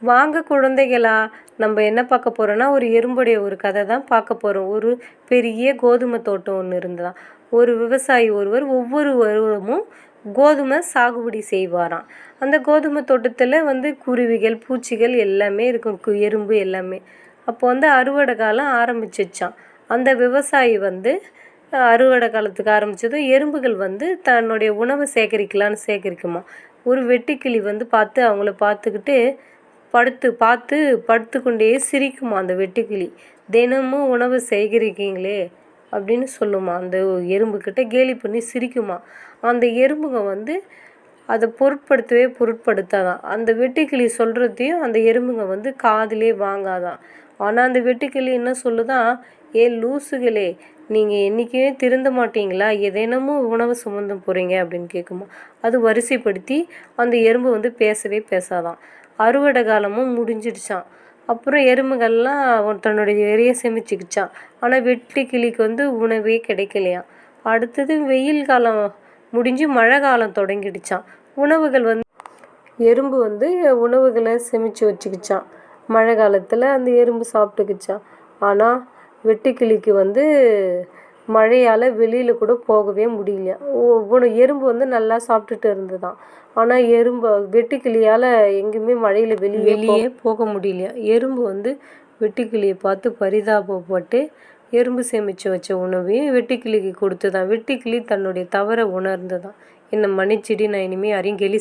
வாங்க குழந்தைகளா நம்ம என்ன பார்க்க போகிறோன்னா ஒரு எறும்புடைய ஒரு கதை தான் பார்க்க போகிறோம் ஒரு பெரிய கோதுமை தோட்டம் ஒன்று இருந்ததாம். ஒரு விவசாயி ஒருவர் ஒவ்வொரு வருடமும் கோதுமை சாகுபடி செய்வாராம். அந்த கோதுமை தோட்டத்தில் வந்து குருவிகள் பூச்சிகள் எல்லாமே இருக்கும். கு- எறும்பு எல்லாமே. அப்போ வந்து அறுவடை காலம் ஆரம்பிச்சிச்சான் அந்த விவசாயி வந்து அறுவடை காலத்துக்கு ஆரம்பிச்சதும் எறும்புகள் வந்து தன்னுடைய உணவை சேகரிக்கலான்னு சேகரிக்குமா ஒரு வெட்டுக்கிளி வந்து பார்த்து அவங்கள பார்த்துக்கிட்டு படுத்து பார்த்து படுத்துக்கொண்டே சிரிக்குமா அந்த வெட்டுக்கிளி. தினமும் உணவு சேகரிக்கீங்களே அப்படின்னு சொல்லுமா. அந்த எறும்புக்கிட்ட கேலி பண்ணி சிரிக்குமா. அந்த எறும்புங்க வந்து அதை பொருட்படுத்தவே பொருட்படுத்தாதான். அந்த வெட்டுக்கிளி சொல்கிறதையும் அந்த எறும்புங்க வந்து காதிலே வாங்காதான். ஆனால் அந்த வெட்டுக்கிளி என்ன சொல்லுதான் ஏ லூசுகளே நீங்கள் என்றைக்குமே திருந்த மாட்டீங்களா? எதேனமும் உணவு சுமந்து போகிறீங்க அப்படின்னு கேட்குமா அது வரிசைப்படுத்தி அந்த எறும்பு வந்து பேசவே பேசாதான். அறுவடை காலமும் முடிஞ்சிடுச்சான் அப்புறம் எறும்புகள்லாம் அவன் தன்னுடைய எரிய சேமிச்சுக்கிச்சான் ஆனால் வெட்டி கிளிக்கு வந்து உணவே கிடைக்கலையாம். அடுத்தது வெயில் காலம் முடிஞ்சு மழை காலம் தொடங்கிடுச்சான் உணவுகள் வந்து எறும்பு வந்து உணவுகளை சேமித்து வச்சுக்கிச்சான் மழை காலத்தில் அந்த எறும்பு சாப்பிட்டுக்கிச்சான் ஆனால் வெட்டுக்கிளிக்கு வந்து மழையால் வெளியில் கூட போகவே முடியலையா ஒவ்வொன்று எறும்பு வந்து நல்லா சாப்பிட்டுட்டு இருந்ததுதான் ஆனால் எறும்பு வெட்டுக்கிளியால் எங்கேயுமே மழையில் வெளியே வெளியே போக முடியலையா எறும்பு வந்து வெட்டுக்கிளியை பார்த்து பரிதாபப்பட்டு எறும்பு சேமித்து வச்ச உணவையும் வெட்டுக்கிளிக்கு கொடுத்துதான். வெட்டுக்கிளி தன்னுடைய தவறை உணர்ந்ததான். என்னை மன்னிச்சிடி நான் இனிமேல் யாரையும் கெலி